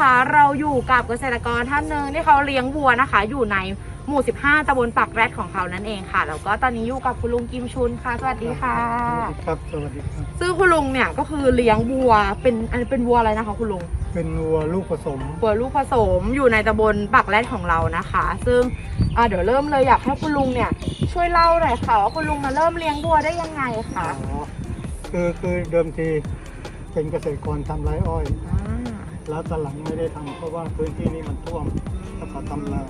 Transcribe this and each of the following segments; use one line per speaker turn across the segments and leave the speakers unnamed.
วันนี้นะคะ เราอยู่กับเกษตรกรท่านหนึ่งที่เขาเลี้ยงวัวนะคะ อยู่ในหมู่ 15ตำบลปักแรดของเขานั่นเองค่ะ แล้วก็ตอนนี้อยู่กับคุณลุงกิมชุนค่ะ สวัสดีค่ะ
สวัสดีครับ สวัสดีครับ
ซึ่งคุณลุงเนี่ยก็คือเลี้ยงวัว เป็นอันเป็นวัวอะไรนะคะ คุณลุง
เป็นวัวลูกผสม
วัวลูกผสมอยู่ในตำบลปักแรดของเรานะคะ ซึ่งอ่าเดี๋ยวเริ่มเลยอยากให้คุณลุงเนี่ยช่วยเล่าหน่อยค่ะว่าคุณลุงมาเริ่มเลี้ยงวัวได้ยังไงคะ
อ๋อคือคือเดิมทีเป็นเกษตรกรทำไรอ้อย
อ่า
แล้วตอนหลังไม่ได้ทำเพราะว่าพื้นที่นี้มันท่วมแล้วก็ทำนา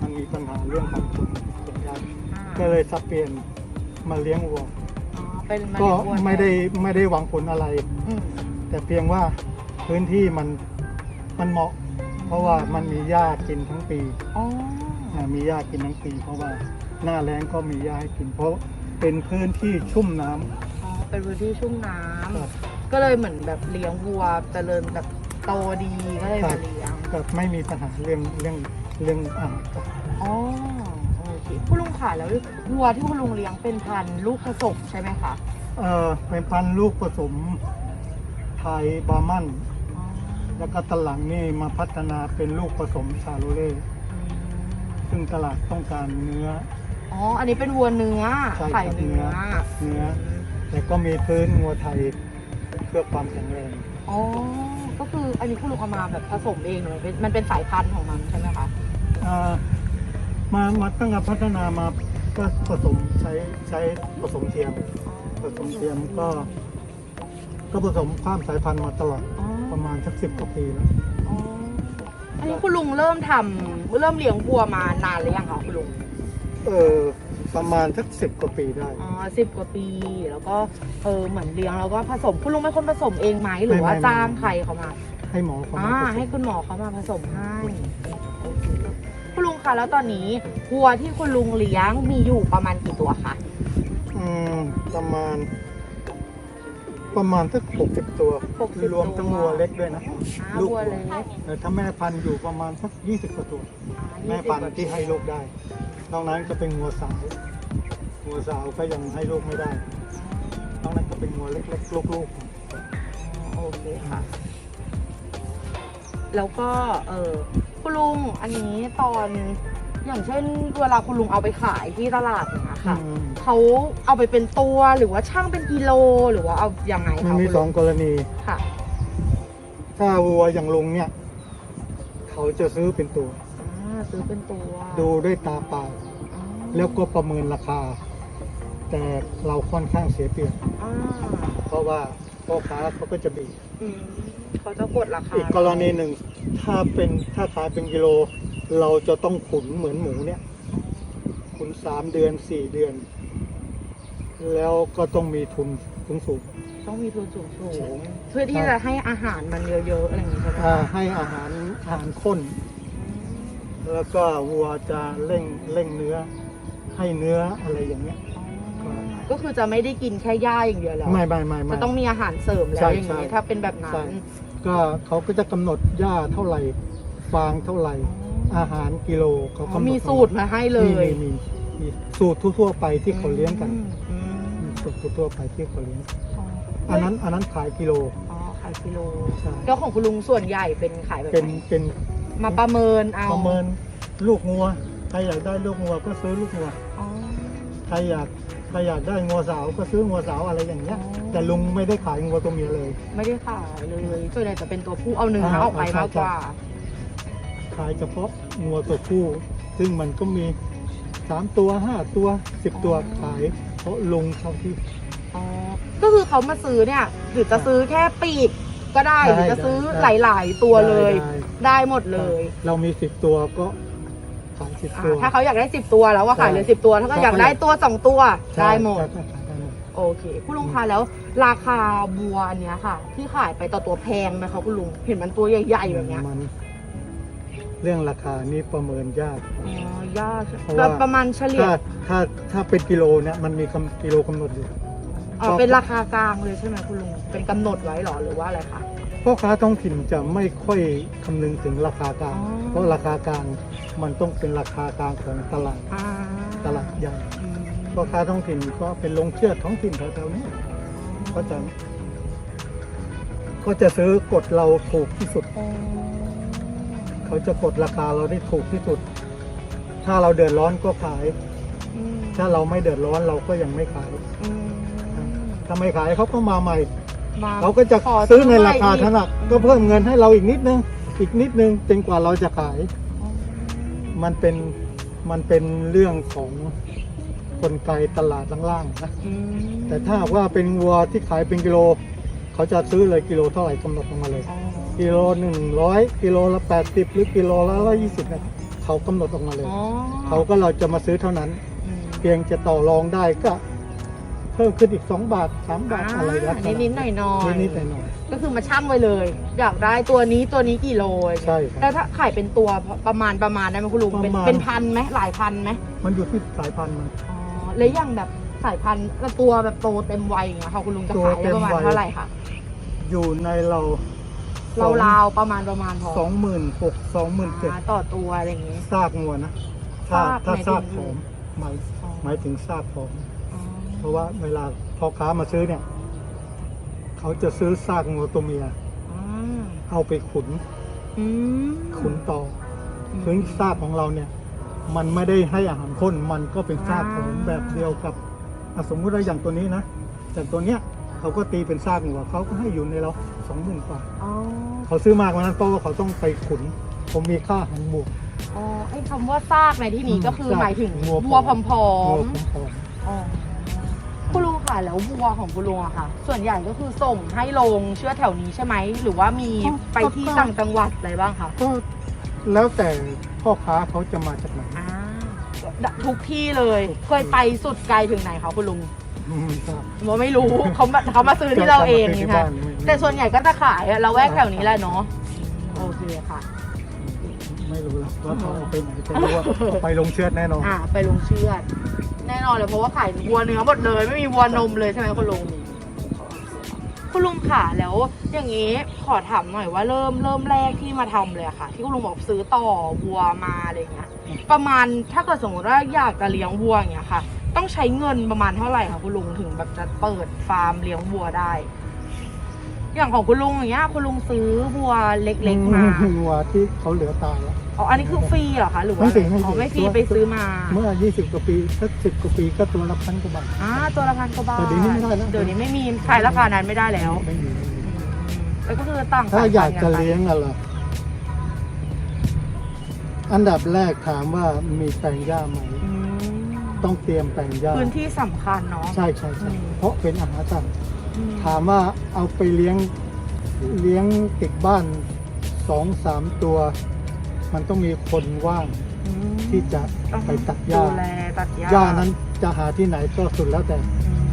มันมีปัญหาเรื่องการปลูกสวนยางก็เลยสับเปลี่ยนมาเลี้ยงวัว
อ๋อเป็นมา
ก็
เลี้ยงวัว
ไม่ได้ไม่ได้หวังผลอะไร
อืม
แต่เพียงว่าพื้นที่มันมันเหมาะ เพราะว่ามันมีหญ้ากินทั้งปี
อ๋อ
อ่ามีหญ้ากินทั้งปี เพราะว่าหน้าแล้งก็มีหญ้าให้กิน เพราะเป็นพื้นที่ชุ่มน้ำ
อ๋อเป็นพื้นที่ชุ่มน้ำ
ครับ
ก็เลยเหมือนแบบเลี้ยงวัวเจริญแบบ โตดีก็เลย
ครั
มา
บ
เลี้ยง
แบบไม่มีปัญหาเรื่องเรื่องเรื่องอาหารครับ
อ๋อโอเคคุณลุงค่ะแล้ววัวที่คุณลุงเลี้ยงเป็นพันธุ์ลูกผสมใช่ไหมคะ
เอ่อเป็นพันธุ์ลูกผสมไทยบาร์มัน
อ๋อ
แล้วก็ตอนหลังนี่มาพัฒนาเป็นลูกผสมชาโรเล่
อืม
ซึ่งตลาดต้องการเนื้อ
อ๋ออันนี้เป็นวัวเนื้อ
ใช่ครับ
ไข่เนื้อ
เนื้อ แต่ก็มีพื้นงัวไทยเพื่อความแข็งแรง
อ๋อ ก็คืออันนี้คุณลุงเอามาแบบผสมเองหรือมันเป็นมันเป็นสายพันธุ์ของมันใช่ไหมคะ
อ่ามามาตั้งแต่พัฒนามาก็ผสมใช้ใช้ผสมเทียมผสมเทียมก็ ก็ผสมข้ามสายพันธุ์มาตลอด
อ๋อ
ประมาณสักสิบกว่าปีแล้ว
อ๋ออันนี้คุณลุงเริ่มทำเริ่มเลี้ยงวัวมานานหรือยังคะคุณลุง
เออ ประมาณสักสิบกว่าปีได้
อ๋อสิบกว่าปี แล้วก็เออเหมือนเลี้ยงแล้วก็ผสมคุณลุงเป็นคนผสมเองไหมหรือว่า
ไม่ไม่
จ้างใครเขามา
ให้หมอเขา
อ่า
มาผส
ให้
ม
คุณหมอเขามาผสมให้โอเคคุณลุงคะแล้วตอนนี้วัวที่คุณลุงเลี้ยงมีอยู่ประมาณกี่ตัวคะ
อืมประมาณ ประมาณสักหกสิบตัวรวมทั้งวัวเล็กด้วยนะ
อ่า
ลูก
วัวเล็ก
แต่ถ้าแม่พันธุ์อยู่ประมาณสักยี่สิบกว่าตัว
อ่า
แม่
20
พันธุ์ที่ให้ลูกได้ นอกนั้นก็เป็นงัวสาวงัวสาวก็ยังให้ลูกไม่ได้นอกนั้นก็เป็นงัวเล็กๆลูก
โอเคค่ะ แล้วก็เออคุณลุงอันนี้ตอนอย่างเช่นเวลาคุณลุงเอาไปขายที่ตลาดเนยนะ
ๆ
คะ
อืม
เขาเอาไปเป็นตัวหรือว่าช่างเป็นกิโลหรือว่าเอายังไง
มัน
คะ
มี
คุณ
ส
ลุ
องกรณี
ค่ะ
ถ้าวัวอย่างลุงเนี่ย เขาจะซื้อเป็นตัว
อ่า ซื้อเป็นตัว
ดูด้วยตาเปล่า
อ๋อ
แล้วก็ประเมินราคา แต่เราค่อนข้างเสียเปรียบ
อ่า
เพราะว่าพ่อค้าเขาก็จะบีบ
อืมเขาจะกดราคา
อีกกรณีหนึ่งถ้าเป็นถ้าขายเป็นกิโล เราจะต้องขุนเหมือนหมูเนี่ย ขุนสามเดือนสี่เดือน แล้วก็ต้องมีทุนสูงสูง
ต้องมีทุนสูงสู
ใช่
งเพื่อที่จะให้อาหารมันเยอะๆอะไรอย่างนี้ใช่ไหม
ๆอ่าให้อาหารอาหารข้น แล้วก็วัวจะเร่งเร่งเนื้อ ให้เนื้ออะไรอย่างเงี้ย
อ๋อก็คือจะไม่ได้กินแค่หญ้าอย่างเดียวแล้ว
ไม่ไม่ไม่ไม่
จะต้องมีอาหารเสริมแล้
ใช่
วอย่างนี้
ใช่
ถ้าเป็นแบบนั้
ใช่
น
ก็เขาก็จะกำหนดหญ้าเท่าไหร่ฟางเท่าไหร่ อาหารกิโลเขา
อ๋
กำ
อ
หนด
มีสูตรมาให้เลย
มีมีมีมีสูตรทั่วๆไปที่เขาเลี้ยงกัน
อืมอืม
มีสูตรทั่วๆไปที่เขาเลี้ยง
อ๋อ
อันนั้นอันนั้นขายกิโล
อ๋อขายกิโล
ใช่
แล้วของคุณลุงส่วนใหญ่เป็นขายแบบ
เป็น
ไหน
เป็น
มาประเมินเอา
ประเมินลูกงัวใครอยากได้ลูกงัวก็ซื้อลูกงัว
อ๋อ
ใครอยากใครอยากได้งัวสาวก็ซื้องัวสาวอะไรอย่างเงี้ย
อ๋อ
แต่ลุงไม่ได้ขายงัวตัวเมียเลย
ไม่ได้ขายเลยส่วนใหญ่จะเป็นตัวผู้เอาเนื้อ
อ่า
ออกไป
ใช่
มากกว่า
ขายเฉพาะงัวตัวผู้ ซึ่งมันก็มีสามตัวห้าตัวสิบตัวขาย เพราะลุงเขาที่
อ๋อ ก็คือเขามาซื้อเนี่ยหรือจะซื้อแค่ปีก ก็ได้
ได้
หรือจะซื้อ
ได้
หลาย ๆ ตัวเลย
ได้
ได้หมดเลย
เรามีสิบตัวก็ขายสิบ
อ่า
ตัว
ถ้าเขาอยากได้สิบตัวแล้วว่าขาย
ใช่
เลยสิบตัว ถ้าเขาอยากได้ตัวสองตัวได้หมด
ใช่ขายได้หมด
โอเคคุณลุงคะแล้วราคาบัวอันเนี้ยค่ะ ที่ขายไปต่อตัวแพงไหมคะคุณลุงเห็นมันตัวใหญ่ๆแบบเนี้ย
มันเรื่องราคานี่ประเมินยาก
อ๋อยาก
เพราะว่า
ประมาณเฉลี่ย
ถ้าถ้าถ้าเป็นกิโลเนี่ยมันมีกำกิโลกำหนดอยู่
อ๋อเป็นราคากลางเลยใช่ไหมคุณลุง เป็นกำหนดไว้เหรอหรือว่าอะไรคะ
พ่อค้าท้องถิ่นจะไม่ค่อยคำนึงถึงราคากลาง
อ๋อ
เพราะราคากลางมันต้องเป็นราคากลางของตลาด
อ่า
ตลาดใหญ่
อืม
พ่อค้าท้องถิ่นก็เป็นโรงเชือดท้องถิ่นแถวๆนี้ก็จะ ก็จะซื้อกดเราถูกที่สุด
อ๋อ
เขาจะกดราคาเราได้ถูกที่สุด ถ้าเราเดือดร้อนก็ขาย
อืม
ถ้าเราไม่เดือดร้อนเราก็ยังไม่ขาย
อืม
ถ้าไม่ขายเขาก็มาใหม่
มา
เขาก็จะ
ขอ
ซื้อในราคา
ใหม่อีก
เท่านั้นก็เพิ่มเงินให้เราอีกนิดนึง อีกนิดนึงจนกว่าเราจะขาย มันเป็นมันเป็นเรื่องของกลไกตลาดล่างๆนะ
อืม
แต่ถ้าหากว่าเป็นวัวที่ขายเป็นกิโล เขาจะซื้อเลยกิโลเท่าไหร่กำหนดลงมาเลย
อ๋อ
กิโลหนึ่งร้อยกิโลละแปดสิบหรือกิโลละร้อยยี่สิบเนี่ยเขากำหนดออกมาเลย
อ๋อ
เขาก็เราจะมาซื้อเท่านั้น
อืม
เพียงจะต่อรองได้ก็เพิ่มขึ้นอีกสองบาทสามบาทอะไรแล้ว
นิดนิดๆหน่อยหน่อย
นิดๆหน่อย
ก็คือมาชั่งไว้เลย อยากได้ตัวนี้ตัวนี้กี่โล
ๆใช่ครับ
แล้วถ้าขายเป็นตัวประมาณประมาณได้ไหมคุณลุงเป็น
ประมาณ
เป็นพันไหมหลายพันไหม
มันอยู่ที่สายพันธุ์มัน
อ๋อแล้วอย่างแบบสายพันธุ์กับตัวแบบโตเต็มวัยอย่างเงี้ยค่ะคุณลุงจะ
ตัว
ขายได้ประมาณ
เต็มวัย
เท่าไหร่คะ
อยู่ในเรา
ราวๆประมาณประมาณพอ
สองหมื่นหกสองหมื่นเจ็ด
อ่าต่อตัวอะไรอย่างงี้
ซากงัวนะถ้า
ซาก
ถ้า
หมายถึง
ซากผอมหมาย
อ๋อ
หมายถึงซากผอม
อ๋อ
เพราะว่าเวลาพ่อค้ามาซื้อเนี่ย เขาจะซื้อซากงัวตัวเมีย
อ่า
เอาไปขุน
อืม
ขุนต่อ
อืม
ซึ่งซากของเราเนี่ย มันไม่ได้ให้อาหารข้นมันก็เป็นซากผอม
อ่า
แบบเดียวกับอะสมมุติว่าอย่างตัวนี้นะจากตัวเนี้ยเขาก็ตีเป็นซากงัวเขาก็ให้อยู่ในเราสองหมื่นกว่า
อ๋อ
เขาซื้อมากกว่านั้นเพราะว่าเขาต้องไปขุน ผมมีค่าอาหารบวก
อ๋อไอ้คำว่าซากในที่นี้
อืม
ก็คือ
ซาก
หมายถึง
วัว
วัวผอม
งัว
ๆ
ผอม
อ๋อ คุณลุงค่ะ แล้ววัวของคุณลุงอะค่ะ ส่วนใหญ่ก็คือส่งให้ลงเชื่อแถวนี้ใช่ไหม หรือว่ามีไปที่ต่างจังหวัดอะไรบ้างคะ
ๆก็แล้วแต่พ่อค้าเขาจะมาจากไหน
อ่าทุกที่เลย
ทุกที่
เคยไปสุดไกลถึงไหนคะคุณลุง
อืมครับ
ว่าไม่รู้เขามาเขามาซื้อที่เราเอง
ก็
นี่
มาซื้อที่
ค่ะ
บ้านไม่
แต่ส่วนใหญ่ก็จะขายอะเราแวกแถวนี้แหละเนาะโอเคค่ะ
ไม่รู้หรอกว่าเขาเอาไปไหนแต่รู้ว่าไปลงเชือดแน่นอน
อ่าไปลงเชือด แน่นอนเลยเพราะว่าขายวัวเนื้อหมดเลย ไม่มีวัวนมเลยใช่ไหมคุณลุงคุณลุงค่ะแล้ว อย่างนี้ขอถามหน่อยว่าเริ่มเริ่มแรกที่มาทำเลยอะค่ะ ที่คุณลุงบอกซื้อต่อวัวมาอะไรเงี้ย ประมาณถ้าเกิดสมมติว่าอยากจะเลี้ยงวัวอย่างเงี้ยค่ะ ต้องใช้เงินประมาณเท่าไหร่คะคุณลุงถึงแบบจะเปิดฟาร์มเลี้ยงวัวได้ อย่างของคุณลุงอย่างเงี้ยคุณลุงซื้อวัวเล็กๆมา
วัวที่เขาเหลือตายแล้ว
อ๋อ อันนี้คือฟรีเหรอคะหรือว่า
ไม่ฟรีไม่ฟรี
อ๋อไม่ฟรีไปซื้อมา
เมื่อ 20 กว่าปีสัก10 กว่าปีก็ตัวละพันกว่าบาท
อ่าตัวละพันกว่าบาท
แต่เดี๋ยวนี้ไม่ได้แล้ว
เดี๋ยวนี้ไม่มีขายราคานั้นไม่ได้แล้ว
ไม่มีไม่มี
อืมแล้วก็คือต่าง
ถ้า
สพันธุ์
อยากจะ
นไป
เลี้ยงอะไรอันดับแรกถามว่ามีแปลงหญ้าไหม
อืม
ต้องเตรียมแปลงหญ้า
พื้นที่สำคัญเนาะ
ใช่ใช่ใช่
อืม
เพราะเป็นอาหารสัตว์
อืม
ถามว่าเอาไปเลี้ยงเลี้ยงติดบ้านสองสามตัว มันต้องมีคนว่าง
อืม
ที่จะ
ต้อง
ไปตัดหญ้า
ดูแลตัดหญ้า
หญ้านั้นจะหาที่ไหนก็สุดแล้วแต่
อืม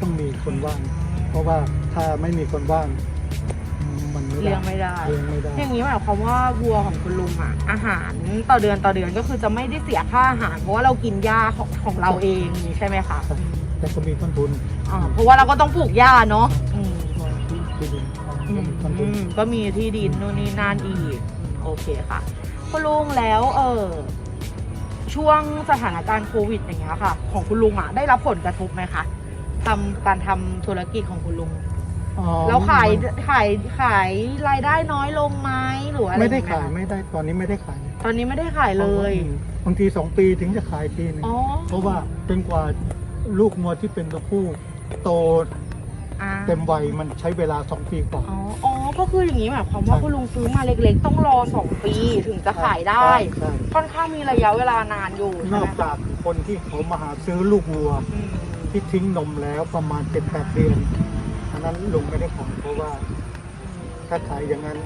ต้องมีคนว่าง เพราะว่าถ้าไม่มีคนว่าง มันไม่ได้
เลี้ยงไม่ได้
เลี้ยงไม่ได้
อย่างนี้หมายความว่าวัวของคุณลุงอะอาหารต่อเดือนต่อเดือนก็คือจะไม่ได้เสียค่าอาหาร เพราะว่าเรากินหญ้าของของเราเองนี่ใช่ไหมคะ
ครับ แต่ก็มีต้นทุน
อ่าเพราะว่าเราก็ต้องปลูกหญ้าเนาะอืม
ที่ที่ดิน
อืม
ต้นทุน
ก็มีที่ดินนู่นนี่นั่นอีกโอเคค่ะคุณลุงแล้วเออช่วงสถานการณ์โควิดอย่างเงี้ยค่ะ ของคุณลุงอะได้รับผลกระทบไหมคะทำการทำธุรกิจของคุณลุง
อ๋อ
แล้วขายขายขายรายได้น้อยลงไหมหรืออะไร
ไม่ได้
อง
ขาย
เงี้
ไม่ได้ตอนนี้ไม่ได้ขาย
ตอนนี้ไม่ได้ขายเลย
บางทีสองปีถึงจะขายทีหนึง
อ๋อ
เพราะว่าเป็นกว่า ลูกงัวที่เป็นตัวผู้โต
อ่า
เต็มวัยมันใช้เวลาสองปีกว่า
อ๋ออ๋อก็คืออย่างนี้หมายความว่า
ใช่
คุณลุงซื้อมาเล็กๆ ต้องรอสองปีถึงจะขายได้
ใช่
ค่อนข้างมีระยะเวลานานอยู่
น
ใช่
อ
ไหม
กจากคนที่เขามาหาซื้อลูกวัว
อืม
ที่ทิ้งนมแล้วประมาณเจ็ดแปดเดือนอันนั้นลุงไม่ได้ขายเพราะว่าถ้าขายอย่างนั้น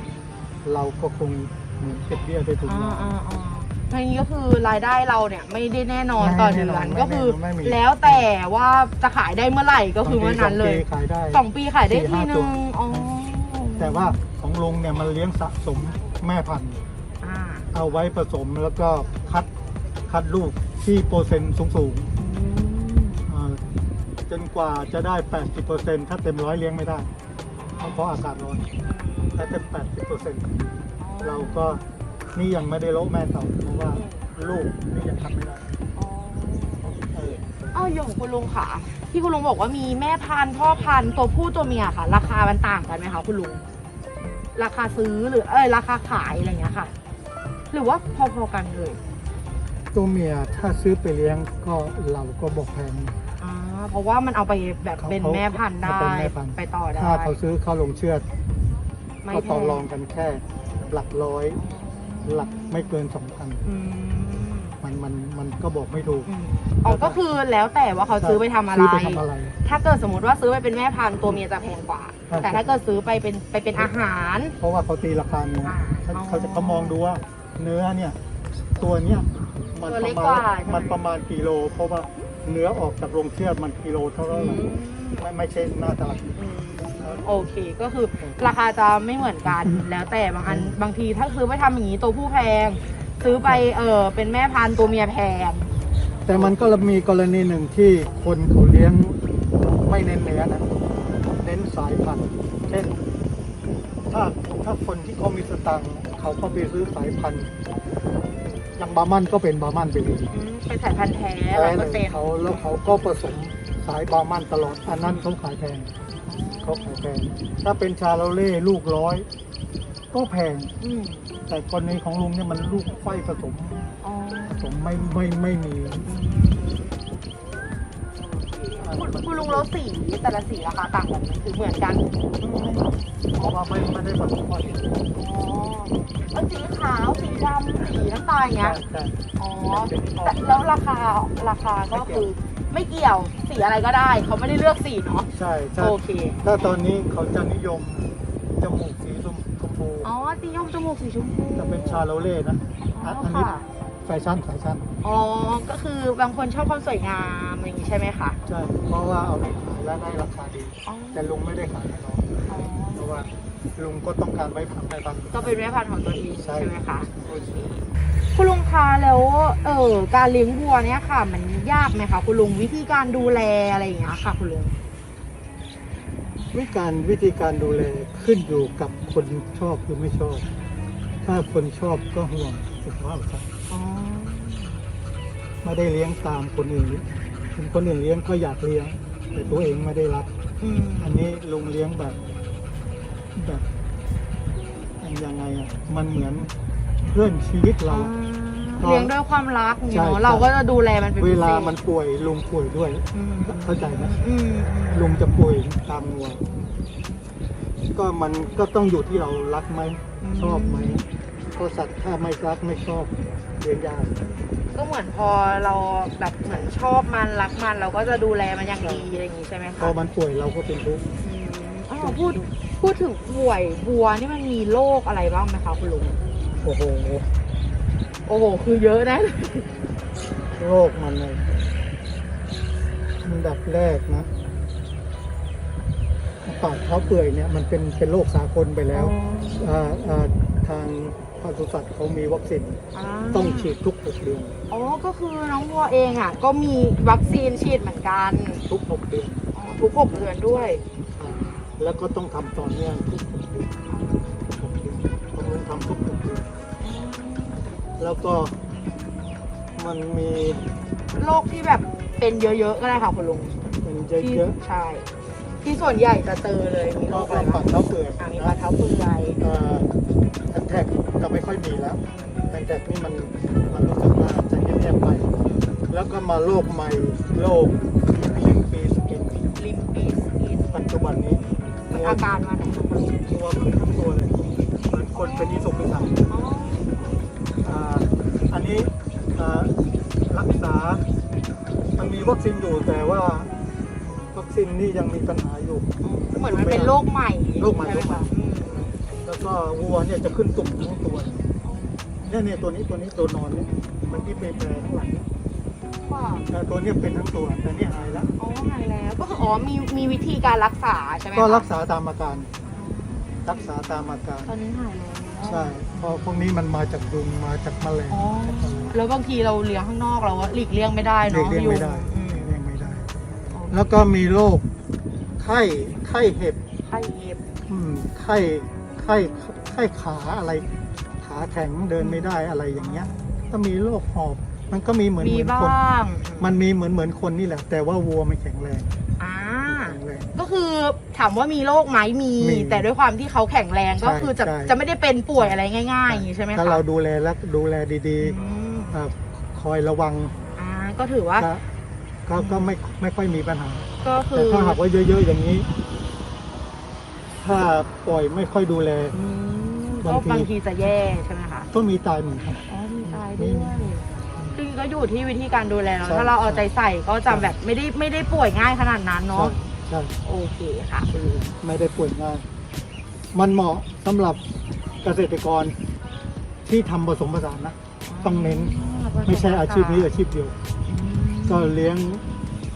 เราก็คงเหมือนเก็บเบี้ยได้ถูก
อ่า
มา
อ่าอ่า ทีนี้ก็คือรายได้เราเนี่ยไม่ได้แน่นอน
ไม่
ต่อ
แน่
เดื
น
อ
อน
น
ไม่
ก็คือ
ไม่มี
แล้วแต่ว่าจะขายได้เมื่อไหร่ก็คือเมื่อนั้นเลย
บางทีสองปีขายได้
สองปีขายได้
สี่
ที
ห้า
นึ
ตัว
งอ๋อ
แต่ว่าของลุงเนี่ยมันเลี้ยงสะสมแม่พันธุ์
อ่า
เอาไว้ผสมแล้วก็คัดคัดลูกที่เปอร์เซ็นต์สูงสูง
อืม
ๆอ่าจนกว่าจะได้ 80%ถ้าเต็มร้อยเลี้ยงไม่ได้เพราะอากาศร้อนถ้าเต็ม80%เราก็ นี่ยังไม่ได้โละแม่เต่าเพราะว่าลูกนี่ยังทำไม่ได้
อ๋อ
เออ
เอ้าอย่างคุณลุงค่ะ ที่คุณลุงบอกว่ามีแม่พันธุ์พ่อพันธุ์ตัวผู้ตัวเมียค่ะ ราคามันต่างกันไหมคะคุณลุง ราคาซื้อหรือเอ้ยราคาขายอะไรอย่างเงี้ยค่ะ หรือว่าพอๆกันเลย
ตัวเมียถ้าซื้อไปเลี้ยงก็เราก็บอกแพง
อ่าเพราะว่ามันเอาไปแบบ
เขา
เป็น
เขา
แม่พันธุ์ได้
เขาเป็นแม่พันธุ์
ไปต่อได้
ถ้าเขาซื้อเข้าลงเชือด
ไม่
ก็
แพ
ต่อรองกันแค่หลักร้อย หลักไม่เกินสองพัน
อืม
มันมันมันก็บอกไม่ถูก
อืมอ๋อก็คือแล้วแต่ว่าเขาซื้อไปทำอะไร
ซื้อไปทำอะไร
ถ้าเกิดสมมติว่าซื้อไปเป็นแม่พันธุ์ตัวเมียจะแพงกว่า
ครับ
แต่ถ้าเกิดซื้อไปเป็นไปเป็นอาหาร
เพราะว่าเขาตีราคาเนื้อ
อ่า
เขา
อ๋อ
เขาจะเขามองดูว่า เนื้อเนี่ยตัวเนี้ยมัน
ตัว
ป
เล็
ระ
ก
มาก
ว่า
ณ
ใช่ไหม
มันประมาณกิโล เพราะว่าเนื้อออกจากโรงเชือดมันกิโลเท่าไหร่
อืม
ไม่ไม่ใช่หน้าตลาด
อืม โอเค ก็คือราคาจะไม่เหมือนกันแล้วแต่บางอันบางทีถ้าซื้อไปทำอย่างนี้ตัวผู้แพง ซื้อไปเออเป็นแม่พันธุ์ตัวเมียแพง
แต่มันก็มีกรณีหนึ่งที่คนเขาเลี้ยงไม่เน้นเนื้อนะเน้นสายพันธุ์เช่น ถ้าถ้าคนที่เขามีสตังค์เขาก็ไปซื้อสายพันธุ์อย่างบาร์มันก็เป็นบาร์มันไปเลย
อืมเป็นสายพันธุ์แท้
แท้
ร้อย
เล
เปอร์เซ็น
ย
ต์
เขาแล้วเขาก็ผสมสายบาร์มันตลอดอันนั้นเขาขายแพง เขาขายแพงถ้าเป็นชาโลเล่ลูกร้อย ก็แพง
อืม
แต่กรณีของลุงเนี่ยมันลูกไฟผสม
อ๋อ
ผสมไม่ไม่ไม่มี
คุณคุณลุงแล้วสีแต่ละสีราคาต่างกันไหมคือเหมือนกัน
เพราะว่าไม่ไม่ได้ผสมบ่อย
อ๋อเออสีขาวสีดำสีน้ำตาลอย่างเงี้ย
ใช่
อ๋อแต่แล้วราคาราคาก็คือไม่เกี่ยวสีอะไรก็ได้ เขาไม่ได้เลือกสีเนาะ
ใช่ใช่
โอเค
ถ้าตอนนี้เขาจะนิยมจมูกสีชมพู
อ๋อสีชมจมูกสีชมพู
จะเป็นชาโลเล่นะ
อ๋อ
อันนี้
ค่ะ
แฟชั่นแฟชั่น
อ๋อ ก็คือบางคนชอบความสวยงามอย่างนี้ใช่ไหมคะ
ใช่เพราะว่าเอาไปขายแล้วได้ราคาดี
อ๋อ
แต่ลุงไม่ได้ขายให้น้อง
อ๋อ
เพราะว่าลุงก็ต้องการไว้ผักไว้บัง
ก็เป็นแม่พันธุ์ของตัวเอง
ใช่
ใช่ไหมคะ โอเค คุณลุงคะแล้ว เออการเลี้ยงวัวเนี่ยค่ะ มันยากไหมคะคุณลุงวิธีการดูแลอะไรอย่างเงี้ยค่ะ คุณลุง
วิการวิธีการดูแลขึ้นอยู่กับคนชอบหรือไม่ชอบ ถ้าคนชอบก็ห่วงสุขภาพสัตว์
อ๋อ
ไม่ได้เลี้ยงตามคนอื่นคนคนอื่นเลี้ยงก็อยากเลี้ยง แต่ตัวเองไม่ได้รัก
อืม
อันนี้ลุงเลี้ยงแบบ แบบยังไงอะมันเหมือนเพื่อนชีวิต
อ๋
เรา
อเลี้ยงด้วยความรักอย่างเงี้ย
ใช่
เนาะ
ใช่
เราก็จะดูแลมันเป็น
เว
พิศษ
ลามันป่วยลุงป่วยด้วย
อืม
เข้าใจไหม
อืม
ลุงจะป่วยตามวัวก็มันก็ต้องอยู่ที่เรารักไหมชอบไหมเพ ราะสัตว์ถ้าไม่รักไม่ชอบเลี้ยงยาก
ก็เหมือนพอเราแบบเหมือนชอบมันรักมันเราก็จะดูแลมันอย่างดีอะไรอย่างงี้ใช่ไหม
พ
คะ
อมันป่วยเราก็เป็นทุกข์
อืมอ๋อพูดพูดถึงป่วยวัวนี่มันมีโรคอะไรบ้างไหมคะคุณลุง
โอ้โห
โอ้โหคือเยอะนะ
โรคมันเลยอันดับแรกนะปากเท้าเปื่อยเนี่ยมันเป็นเป็นโรคสากลไปแล้วาอ่าทาง ปศุสัตว์เขามีวัคซีน
อ่า
ต้องฉีดทุกหกเดือน
อ๋อ ก็คือน้องวัวเองอะ ก็มีวัคซีนฉีดเหมือนกัน
ทุกหกเดือน
อ๋อทุกหกเดือนด้วย
อ่าแล้วก็ต้องทำต่อเนื่องทุกหกเดือนหกเดือนต้องลงทำทุกหกเดือน แล้วก็มันมี
โรคที่แบบเป็นเยอะๆก็ได้ค่ะคุณลุง
เป็น
ที่
เยอะ
ใช่ที่ส่วนใหญ่จะเจอเลยมี
ๆ
โร
ก็
คอะไร
ปา
บ้ากง
เท้าเปื่อย
อ่ามี
นะ
ปลาเท้าเปื่อย
แอนแท็ก จะไม่ค่อยมีแล้วแอนแท็กนี่มันมันรู้สึกว่าจะเงียบๆไป แล้วก็มาโรคใหม่โรคลิมปีสกิน
ลิมปีสกิน
ปัจจุบันนี้
อาการมาไหนคะคุณลุง
ตัวขึ้นทั้งตัวเลยเหมือนคนเป็นอิสุกอิสัย
อ๋อ
อ่าอันนี้รักษา มันมีวัคซีนอยู่แต่ว่าวัคซีนนี่ยังมีปัญหาอยู่
เหมือนมันเป็นโรคใหม่
โรคใหม่
ช่ไคะอืม
แล้ว ก็วัวเนี่ยจะขึ้นตุ่มทั้งตัวเนี่ยเนี่ยตัวนี้ตัวนี้ตัวนอนเนี่ยมันที่เป็นแผลข้างหลังเนี่ย
ว่า
แต่ตัวเนี้เป็นทั้งตัวแต่นี่หายแล้ว
อ๋อหายแล้ว ก็คืออ๋อมีมีวิธีการรักษาใช่ไหมคะ
ก็รักษาตามอาการ รักษาตามอาการ
ตอนนี้หายแล้ว
ใช่เพราะพวกนี้มันมาจากยุงมาจากแมลง
อ๋อ
จากอะไร
แล้วบางทีเราเลี้ยงข้างนอกเราก็หลีกเลี่ยงไม่ได้
เด็ก
เนาะ
เลี้ยงไม่ได้
อืม
เลี้ยงไม่ได้ แล้วก็มีโรคไข้ไข้เห็บ
ไข้เห็บ
อืมไข้ ไข้ไข้ขาอะไรขาแข็งเดินไม่ได้อะไรอย่างเงี้ย ก็มีโรคหอบ มันก็มีเหมือน
มี
เหมือน
บ้
คนา
ง
มันมีเหมือนเหมือนคนนี่แหละ แต่ว่าวัวไม่แข็งแรง
อ่า
แข็งงแรง
ก็คือถามว่ามีโรคไหมมี
มี
แต่ด้วยความที่เขาแข็งแรง
ใช่
ก็คือจะ
ใช่
จะไม่ได้เป็นป่วยอะไรง่ายๆอย่างนี้ใช่ไหมคะ
ถ้าเราดูแลและดูแลดี
อืม
ๆอ่าคอยระวัง
อ่าก็ถือว่า
ก็ก็ก็ไม่ไม่ค่อยมีปัญหา
ก็คื
แต่
อ
ถ้าหากว่าเยอะๆอย่างนี้ ถ้าปล่อยไม่ค่อยดูแล
อืม
บาง
ก็
ที
บางทีจะแย่ใช่ไหมคะ
ก็มีตายเหมือนกัน
อ๋อมีตาย
มี
ด้วยซึ่งก็อยู่ที่วิธีการดูแลเรา
ใช่
ถ้าเราเอาใจใส่ก็จะ
ใช่
แบบไม่ได้ไม่ได้ป่วยง่ายขนาดนั้นเนาะ
ใช่
โอเคค่ะคุณลุง
ไม่ได้ป่วยง่าย มันเหมาะสำหรับเกษตรกรที่ทำผสมผสานนะ ต้องเน้น ไม่ใช่อาชีพนี้อาชีพเดียว
อืม
ก็เลี้ยง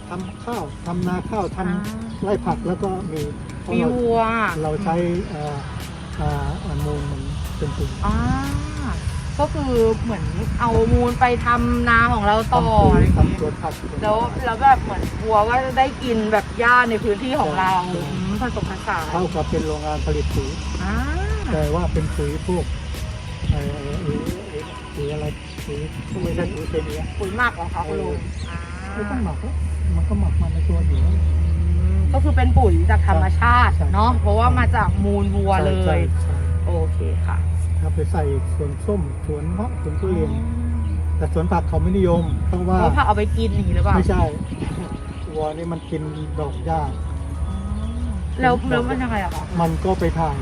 ทำข้าวทำนาข้าวทำ
อ่า
ไร่ผักแล้วก็มีเพราะ
มี
เรา
วัว
เราใช้เอ่อเอ่ออ่ามูลมันเป็นปุ๋ย
อ่าก็คือเหมือนเอามูลไปทำนาของเราต่อ
ทำปุ๋
อะไร
ย
อย่าง
ทำส
เงี้
วยนผัก
แล้วแล้วแบบเหมือนวัวก็จะได้กินแบบหญ้าในพื้นที่ของเรา
ใช่
อืมผสมผสาน
เท่ากับเป็นโรงงานผลิตปุ๋ย
อ่า
แต่ว่าเป็นปุ๋ยพวกเอ่อเอ่อเอ่อปุ๋ยอะไรปุ๋ยไม่ใช่ปุ๋ยเคมีอะ
ปุ๋ยหมักเหรอคะคุณลุงอ่า
ไม่ต้องหมักหรอกมันก็หมักมาในตัวอยู่แล้ว
ก็คือเป็นปุ๋ยจากธรรมชาติ
ใช่
เนาะเพราะว่ามาจากมูลวัวเล
ใช่
ย
ใช่
โอเคค่ะ
ถ้าไปใส่สวนส้มสวนเงาะสวนทุเรียนแต่สวนผักเขาไม่นิยม เพราะว่า
เพราะผักเอาไปกินอย่างนี้หรือเปล่า
ไม่ใช่วัวนี่มันกินดอกหญ้า
แล้วแล้วมันยังไงอะคะ
มันก็ไปถ่าย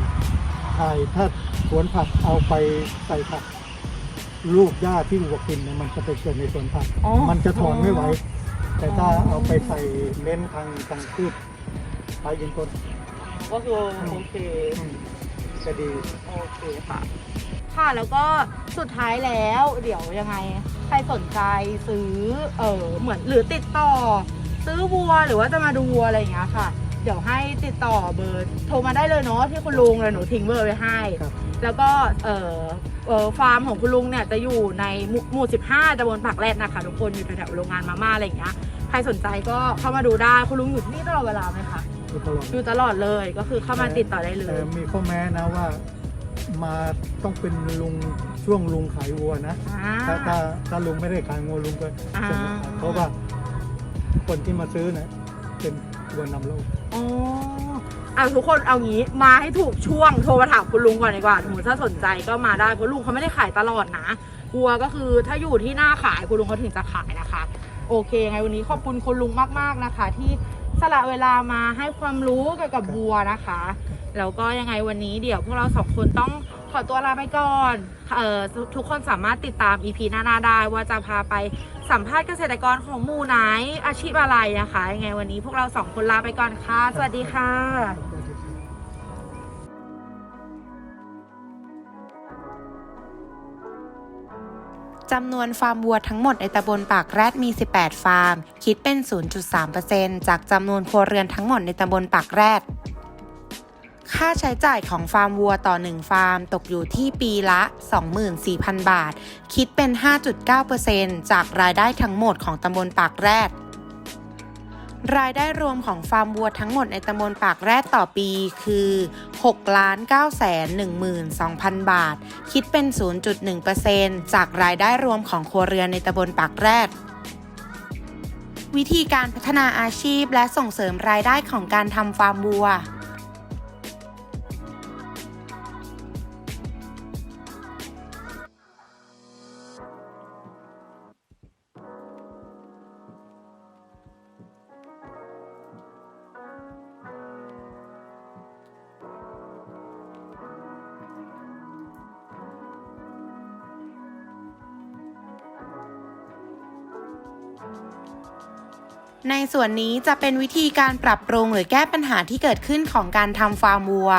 ถ่ายถ้าสวนผักเอาไปใส่ผัก ลูกหญ้าที่วัวกินเนี่ยมันจะไปเกิดในสวนผัก
อ๋อ
มันจะถอนไม่ไหว แต่ถ้า
อ๋อ
เอาไปใส่เน้นทางทางพืชไป ยิงต้น
ก็คือโอเค
อืมจะดี
โอเคค่ะ ค่ะแล้วก็สุดท้ายแล้วเดี๋ยวยังไง ใครสนใจซื้อเออเหมือนหรือติดต่อ ซื้อวัวหรือว่าจะมาดูวัวอะไรอย่างเงี้ยค่ะ เดี๋ยวให้ติดต่อเบอร์โทรมาได้เลยเนาะที่คุณลุงเลยหนูทิ้งเบอร์ไว้ให้
ครับ
แล้วก็เออเออฟาร์มของคุณลุงเนี่ยจะอยู่ในหมู่หมู่15ตำบลปากแรดนะคะทุกคนอยู่แถวๆโรงงานมาม่าอะไรอย่างเงี้ยใครสนใจก็เข้ามาดูได้คุณลุงอยู่ที่นี่ตลอดเวลาไหมคะ
อยู่ตลอด
อยู่ตลอดเลยก็คือเข้ามาติดต่อได้เล
แต่
ย
มีข้อแม้นะว่ามาต้องเป็นลุงช่วงลุงขายวัวนะ
อ่า
ถ้าถ้าถ้าลุงไม่ได้ขายงัวลุงก็
อ่า
ส่งไม่ขายเพราะว่าคนที่มาซื้อเนี่ยเป็นวัวนำโลก
อ๋อเอาทุกคนเอางี้มาให้ถูกช่วงโทรมาถามคุณลุงก่อนดีกว่าสมมติถ้าสนใจก็มาได้เพราะลุงเขาไม่ได้ขายตลอดนะวัวก็คือถ้าอยู่ที่หน้าขายคุณลุงเขาถึงจะขายนะคะ โอเคไงวันนี้ขอบคุณคุณลุงมากๆนะคะ ที่ สละเวลามาให้ความรู้เกี่ยวกับบัวนะคะแล้วก็ยังไงวันนี้เดี๋ยวพวกเราสองคนต้องขอตัวลาไปก่อนเอ่อทุกคนสามารถติดตาม EP หน้าๆได้ว่าจะพาไปสัมภาษณ์เกษตรกรของหมู่ไหนอาชีพอะไรนะคะยังไงวันนี้พวกเราสองคนลาไปก่อนค่ะ สวัสดีค่ะ
จำนวนฟาร์มวัวทั้งหมดในตำบลปากแรดมี 18 ฟาร์ม คิดเป็น 0.3%จากจำนวนครัวเรือนทั้งหมดในตำบลปากแรด ค่าใช้จ่ายของฟาร์มวัวต่อ 1 ฟาร์ม ตกอยู่ที่ปีละ 24,000 บาท คิดเป็น 5.9%จากรายได้ทั้งหมดของตำบลปากแรด รายได้รวมของฟาร์มวัวทั้งหมดในตำบลปากแรดต่อปีคือ6 9 1 2 0 0 0 บาท คิดเป็น 0.1%จากรายได้รวมของครัวเรือนในตำบลปากแรดวิธีการพัฒนาอาชีพและส่งเสริมรายได้ของการทำฟาร์มวัว ในส่วนนี้จะเป็นวิธีการปรับปรุงหรือแก้ปัญหาที่เกิดขึ้นของการทำฟาร์มวัว